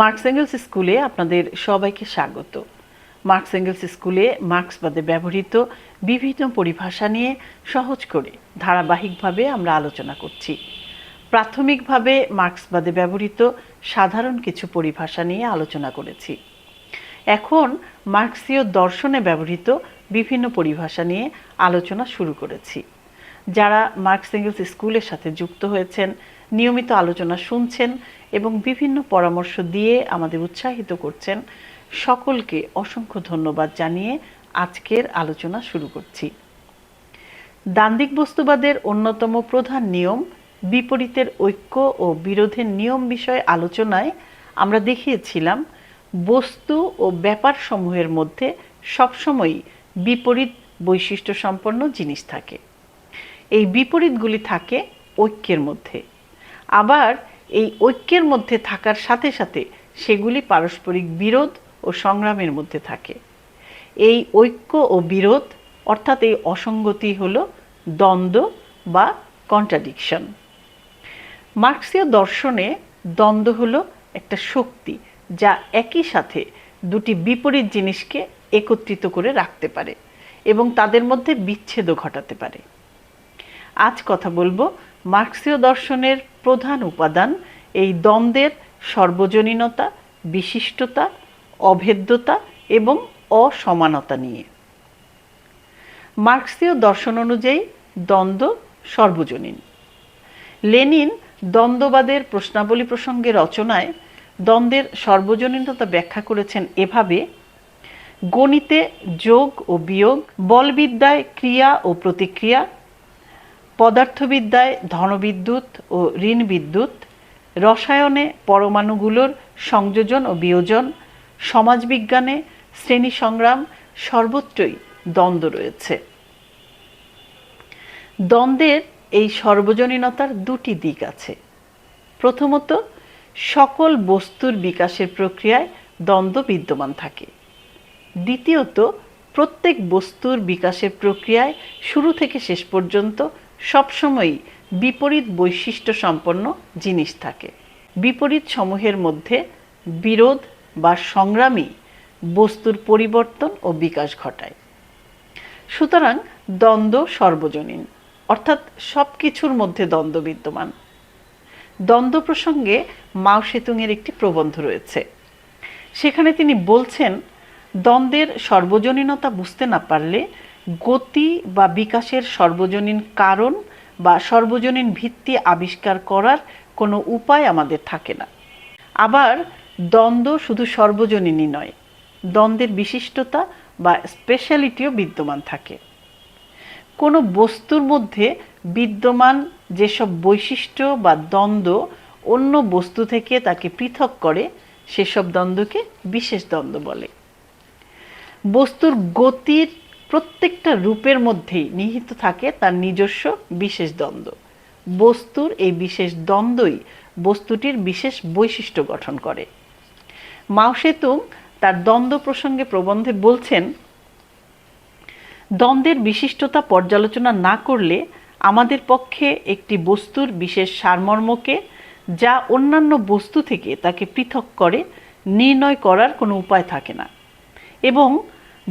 Marks angles স্কুলে আপনাদের সবাইকে স্বাগত। মার্কস এঙ্গেলস স্কুলে মার্কসবাদে ব্যবহৃত বিভিন্ন পরিভাষা নিয়ে সহজ করে ধারাবাহিকভাবে আমরা আলোচনা করছি। প্রাথমিকভাবে মার্কসবাদে ব্যবহৃত সাধারণ কিছু পরিভাষা নিয়ে আলোচনা করেছি। এখন মার্কসীয় দর্শনে ব্যবহৃত বিভিন্ন পরিভাষা নিয়ে আলোচনা শুরু করেছি। যারা মার্কস এঙ্গেলস স্কুলের সাথে যুক্ত হয়েছেন নিয়মিত আলোচনা শুনছেন এবং বিভিন্ন পরামর্শ দিয়ে আমাদের উৎসাহিত করছেন। সকলকে অসংখ্য ধন্যবাদ জানিয়ে আজকের আলোচনা শুরু করছি। দান্দিক বস্তুবাদের অন্যতম প্রধান নিয়ম, বিপরীতের ঐক্য ও বিরোধের নিয়ম বিষয়ে আলোচনায় আমরা দেখিয়েছিলাম, বস্তু ও ব্যাপার সমূহের মধ্যে সবসময়ই বিপরীত বৈশিষ্ট্য সম্পন্ন জিনিস থাকে। এই বিপরীতগুলি থাকে ঐক্যের মধ্যে। আবার এই ঐক্যের মধ্যে থাকার সাথে সাথে সেগুলি পারস্পরিক বিরোধ ও সংগ্রামের মধ্যে থাকে। এই ঐক্য ও বিরোধ, অর্থাৎ এই অসঙ্গতি হল দ্বন্দ্ব বা কন্ট্রাডিকশন মার্ক্সীয় দর্শনে দ্বন্দ্ব হলো একটা শক্তি যা একই সাথে দুটি বিপরীত জিনিসকে একত্রিত করে রাখতে পারে এবং তাদের মধ্যে বিচ্ছেদও ঘটাতে পারে। আজ কথা বলব মার্ক্সীয় দর্শনের প্রধান উপাদান এই দ্বন্দ্বের সর্বজনীনতা, বিশিষ্টতা, অভেদ্যতা এবং অসমানতা নিয়ে। মার্ক্সীয় দর্শন অনুযায়ী দ্বন্দ্ব সর্বজনীন। লেনিন দ্বন্দ্ববাদের প্রশ্নাবলী প্রসঙ্গে রচনায় দ্বন্দ্বের সর্বজনীনতা ব্যাখ্যা করেছেন এভাবে, গণিতে যোগ ও বিয়োগ, বলবিদ্যায় ক্রিয়া ও প্রতিক্রিয়া পদার্থবিদ্যায় ধনবিদ্যুৎ ও ঋণ বিদ্যুৎ রসায়নে পরমাণুগুলোর সংযোজন ও বিয়োজন, সমাজবিজ্ঞানে শ্রেণি সংগ্রাম সর্বত্রই দ্বন্দ্ব রয়েছে। দ্বন্দ্বের এই সর্বজনীনতার দুটি দিক আছে। প্রথমত, সকল বস্তুর বিকাশের প্রক্রিয়ায় দ্বন্দ্ব বিদ্যমান থাকে। দ্বিতীয়ত, প্রত্যেক বস্তুর বিকাশের প্রক্রিয়ায় শুরু থেকে শেষ পর্যন্ত সবসময়ই বিপরীত বৈশিষ্ট্য সম্পন্ন জিনিস থাকে। বিপরীত সমূহের মধ্যে বিরোধ বা সংগ্রামী বস্তুর পরিবর্তন ও বিকাশ ঘটায়। সুতরাং দ্বন্দ্ব সর্বজনীন, অর্থাৎ সব কিছুর মধ্যে দ্বন্দ্ব বিদ্যমান। দ্বন্দ্ব প্রসঙ্গে মাও সেতুংয়ের একটি প্রবন্ধ রয়েছে। সেখানে তিনি বলছেন, দ্বন্দ্বের সর্বজনীনতা বুঝতে না পারলে গতি বা বিকাশের সর্বজনীন কারণ বা সর্বজনীন ভিত্তি আবিষ্কার করার কোনো উপায় আমাদের থাকে না। আবার দ্বন্দ্ব শুধু সর্বজনীনই নয়, দ্বন্দ্বের বিশিষ্টতা বা স্পেশালিটিও বিদ্যমান থাকে। কোনো বস্তুর মধ্যে বিদ্যমান যেসব বৈশিষ্ট্য বা দ্বন্দ্ব অন্য বস্তু থেকে তাকে পৃথক করে, সেসব দ্বন্দ্বকে বিশেষ দ্বন্দ্ব বলে। বস্তুর গতির প্রত্যেকটা রূপের মধ্যেই নিহিত থাকে তার নিজস্ব বিশেষ দ্বন্দ্ব। বস্তুর এই বিশেষ দ্বন্দ্বই বস্তুটির বিশেষ বৈশিষ্ট্য গঠন করে। মাওসেতুং তার দ্বন্দ্ব প্রসঙ্গে প্রবন্ধে বলছেন, দ্বন্দ্বের বিশিষ্টতা পর্যালোচনা না করলে আমাদের পক্ষে একটি বস্তুর বিশেষ সারমর্মকে, যা অন্যান্য বস্তু থেকে তাকে পৃথক করে, নির্ণয় করার কোনো উপায় থাকে না। এবং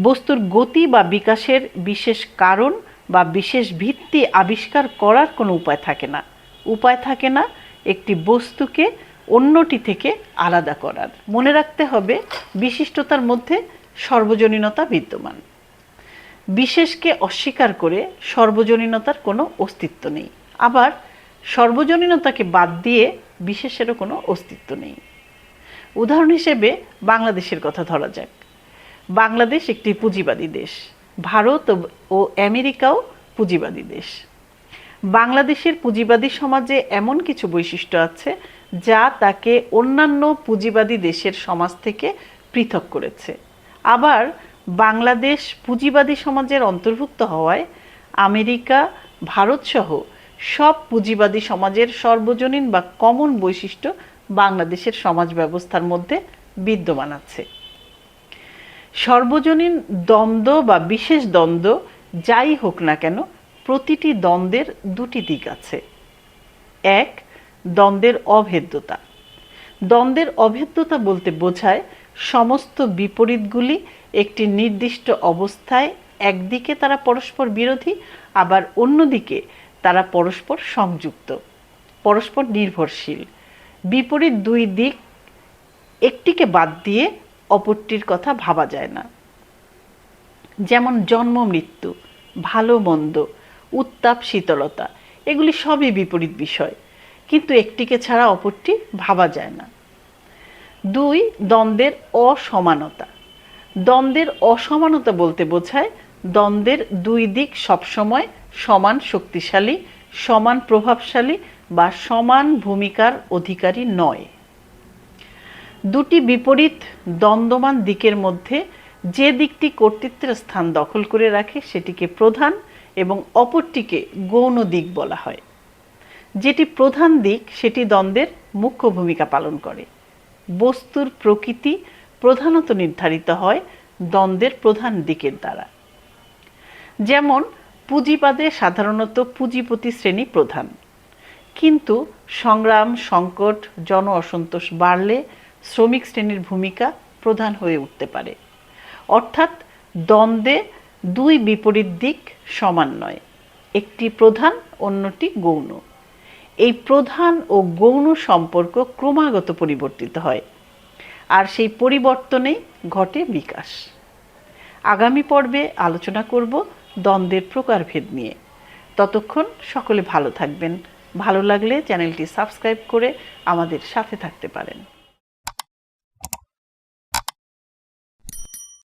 বস্তুর গতি বা বিকাশের বিশেষ কারণ বা বিশেষ ভিত্তি আবিষ্কার করার কোনো উপায় থাকে না। উপায় থাকে না একটি বস্তুকে অন্যটি থেকে আলাদা করার। মনে রাখতে হবে, বিশিষ্টতার মধ্যে সর্বজনীনতা বিদ্যমান। বিশেষকে অস্বীকার করে সর্বজনীনতার কোনো অস্তিত্ব নেই। আবার সর্বজনীনতাকে বাদ দিয়ে বিশেষেরও কোনো অস্তিত্ব নেই। উদাহরণ হিসেবে বাংলাদেশের কথা ধরা যাক। বাংলাদেশ একটি পুঁজিবাদী দেশ। ভারত ও আমেরিকাও পুঁজিবাদী দেশ। বাংলাদেশের পুঁজিবাদী সমাজে এমন কিছু বৈশিষ্ট্য আছে যা তাকে অন্যান্য পুঁজিবাদী দেশের সমাজ থেকে পৃথক করেছে। আবার বাংলাদেশ পুঁজিবাদী সমাজের অন্তর্ভুক্ত হওয়ায় আমেরিকা ভারতসহ সব পুঁজিবাদী সমাজের সর্বজনীন বা কমন বৈশিষ্ট্য বাংলাদেশের সমাজ ব্যবস্থার মধ্যে বিদ্যমান আছে। সর্বজনীন দ্বন্দ্ব বা বিশেষ দ্বন্দ্ব যাই হোক না কেন, প্রতিটি দ্বন্দ্বের দুটি দিক আছে। এক, দ্বন্দ্বের অভেদ্যতা। দ্বন্দ্বের অভেদ্যতা বলতে বোঝায় সমস্ত বিপরীতগুলি একটি নির্দিষ্ট অবস্থায় একদিকে তারা পরস্পর বিরোধী, আবার অন্যদিকে তারা পরস্পর সংযুক্ত, পরস্পর নির্ভরশীল। বিপরীত দুই দিক একটিকে বাদ দিয়ে অপরটির কথা ভাবা যায় না। যেমন জন্ম, মৃত্যু, ভালো, মন্দ, উত্তাপ, শীতলতা, এগুলি সবই বিপরীত বিষয়, কিন্তু একটিকে ছাড়া অপরটি ভাবা যায় না। দুই, দ্বন্দ্বের অসমানতা। দ্বন্দ্বের অসমানতা বলতে বোঝায় দ্বন্দ্বের দুই দিক সবসময় সমান শক্তিশালী, সমান প্রভাবশালী বা সমান ভূমিকার অধিকারী নয়। দুটি বিপরীত দ্বন্দ্বমান দিকের মধ্যে যে দিকটি কর্তৃত্বের স্থান দখল করে রাখে সেটিকে প্রধান এবং অপরটিকে গৌণ দিক বলা হয়। যেটি প্রধান দিক, সেটি দ্বন্দ্বের মুখ্য ভূমিকা পালন করে। বস্তুর প্রকৃতি প্রধানত নির্ধারিত হয় দ্বন্দ্বের প্রধান দিকের দ্বারা। যেমন, পুঁজিবাদে সাধারণত পুঁজিপতি শ্রেণি প্রধান। কিন্তু সংগ্রাম, সংকট, জন অসন্তোষ বাড়লে শ্রমিক শ্রেণির ভূমিকা প্রধান হয়ে উঠতে পারে। অর্থাৎ দ্বন্দ্বে দুই বিপরীত দিক সমান নয়, একটি প্রধান, অন্যটি গৌণ। এই প্রধান ও গৌণ সম্পর্ক ক্রমাগত পরিবর্তিত হয়, আর সেই পরিবর্তনেই ঘটে বিকাশ। আগামী পর্বে আলোচনা করব দ্বন্দ্বের প্রকারভেদ নিয়ে। ততক্ষণ সকলে ভালো থাকবেন। ভালো লাগলে চ্যানেলটি সাবস্ক্রাইব করে আমাদের সাথে থাকতে পারেন।